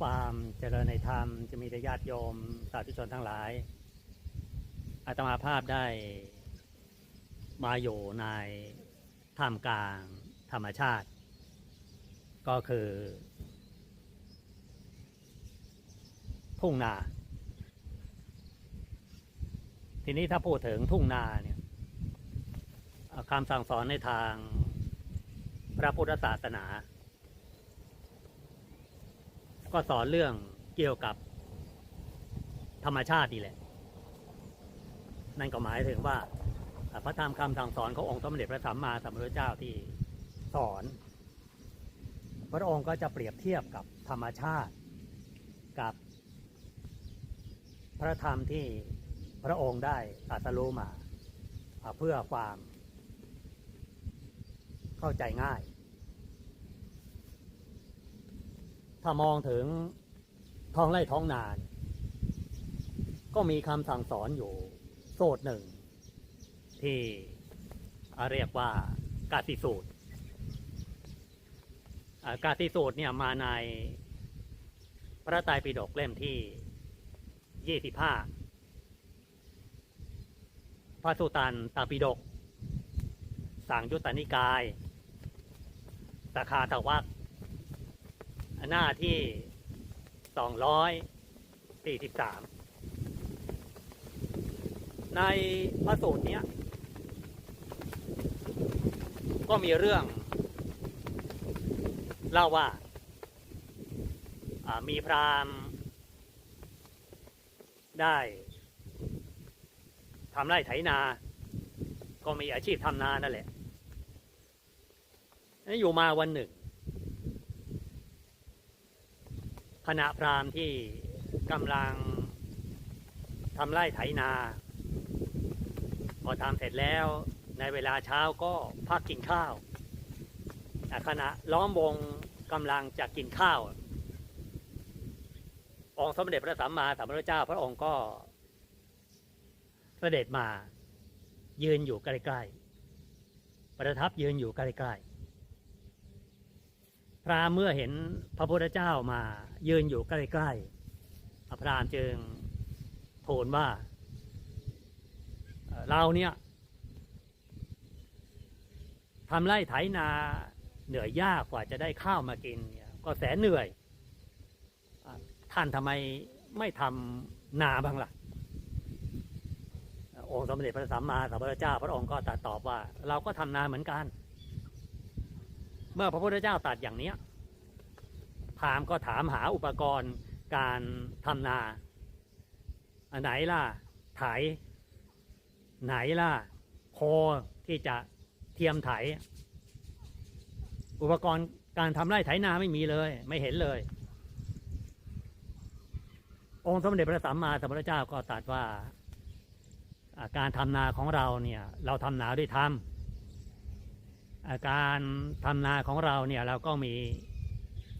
ความเจริญในธรรมจะมีแต่ญาติโยมสาธุชนทั้งหลาย อาตมาภาพได้มาอยู่ในท่ามกลางธรรมชาติ ก็คือ ทุ่งนา ทีนี้ถ้าพูดถึงทุ่งนาเนี่ยคำสั่งสอนในทางพระพุทธศาสนา ก็สอนเรื่องเกี่ยวกับธรรมชาตินี่แหละ นั่นก็หมายถึงว่า พระธรรมคำสั่งสอนขององค์สมเด็จพระสัมมาสัมพุทธเจ้าที่สอน พระองค์ก็จะเปรียบเทียบกับธรรมชาติ กับพระธรรมที่พระองค์ได้ตรัสรู้มา เพื่อความเข้าใจง่าย ถ้ามองถึงท้องไร่ท้องนาน ก็มีคำสั่งสอนอยู่ โสดหนึ่ง ที่เรียกว่ากาติสูตรกาติสูตรเนี่ยมาในพระไตรปิฎกเล่มที่ยี่สิบห้าพระสุตันตปิฎกสังยุตตนิกายสาขาทวัก หน้าที่สองร้อยสี่สิบสามในพระสูตรเนี้ย ก็มีเรื่อง เล่าว่าามีพราหมณ์ ได้ทำไร่ไถนา ก็มีอาชีพทำนานั่นแหละ อยู่มาวันหนึ่ง ขณะพราหมณ์ที่กำลังทำไร่ไถนา พอทำเสร็จแล้วในเวลาเช้าก็พักกินข้าวขณะล้อมวงกำลังจะกินข้าว องค์สมเด็จพระสัมมาสัมพุทธเจ้า พระองค์ก็เสด็จมายืนอยู่ใกล้ๆประทับยืนอยู่ใกล้ๆ พราหมณ์เมื่อเห็นพระพุทธเจ้ามายืนอยู่ใกล้ๆ พราหมณ์จึงทูลว่า เราเนี่ยทำไร่ไถนาเหนื่อยยากกว่าจะได้ข้าวมากิน ก็แสนเหนื่อย ท่านทำไมไม่ทำนาบ้างล่ะ องค์สมเด็จพระสัมมาสัมพุทธเจ้า พระองค์ก็ตรัสตอบว่า เราก็ทำนาเหมือนกัน เมื่อพระพุทธเจ้าตรัสอย่างเนี้ยพราหมณ์ก็ถามหาอุปกรณ์การทำนา อันไหนล่ะไถ ไหนล่ะโคที่จะเทียมไถ อุปกรณ์การทำไร่ไถนาไม่มีเลย ไม่เห็นเลย องค์สมเด็จพระสัมมาสัมพุทธเจ้าก็ตรัสว่าการทำนาของเราเนี่ย เราทำนาด้วยธรรม การทำนาของเราเนี่ยเราก็มี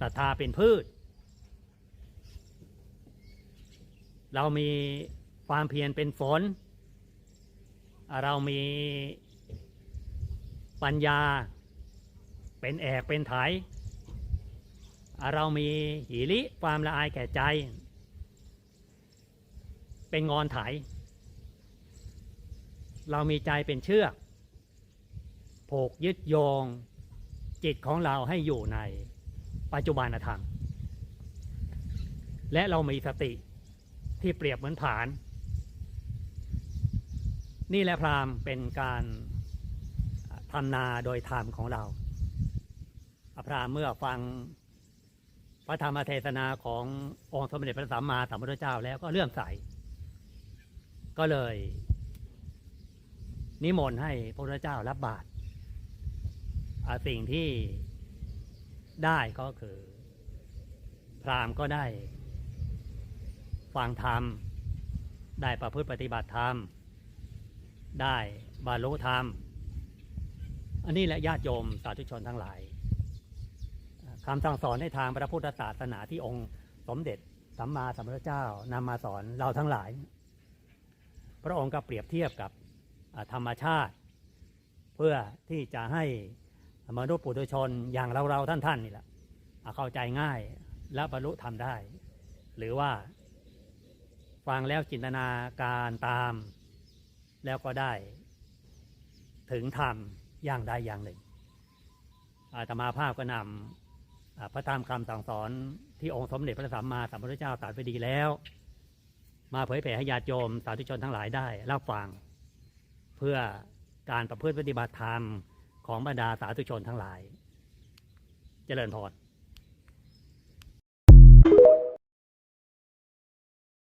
ศรัทธาเป็นพืช เรามีความเพียรเป็นฝน เรามีปัญญาเป็นแอกเป็นไถ เรามีหิริความละอายแก่ใจ เป็นงอนไถ เรามีใจเป็นเชือก ผูกยึดโยงจิตของเราให้อยู่ในปัจจุบันธรรม และเรามีสติที่เปรียบเหมือนผาน นี่แหละพรามเป็นการทำนาโดยธรรมของเราพรามเมื่อฟังพระธรรมเทศนาขององค์สมเด็จพระสัมมาสัมพุทธเจ้าแล้วก็เลื่อมใส ก็เลย นิมนต์ให้พระพุทธเจ้ารับบาตร สิ่งที่ได้ก็คือ พรามก็ได้ ฟังธรรม ได้ประพฤติปฏิบัติธรรม ได้บรรลุธรรม อันนี้แหละญาติโยมสาธุชนทั้งหลายคำสั่งสอนในทางพระพุทธศาสนาที่องค์สมเด็จสัมมาสัมพุทธเจ้านำมาสอนเราทั้งหลาย พระองค์ก็เปรียบเทียบกับธรรมชาติ เพื่อที่จะให้ มนุษย์ปุถุชนอย่างเราเราๆท่านๆนี่แหละเข้าใจง่ายและบรรลุธรรมได้ หรือว่า ฟังแล้วจินตนาการตาม แล้วก็ได้ ถึงธรรมอย่างใดอย่างหนึ่งอาตมาภาพก็นำพระธรรมคำสั่งสอนที่องค์สมเด็จพระสัมมาสัมพุทธเจ้าตรัสไว้ดีแล้ว มาเผยแผ่ให้ญาติโยมสาธุชนทั้งหลายได้รับฟัง เพื่อการประพฤติปฏิบัติธรรม ของบรรดาสาธุชนทั้งหลาย เจริญพร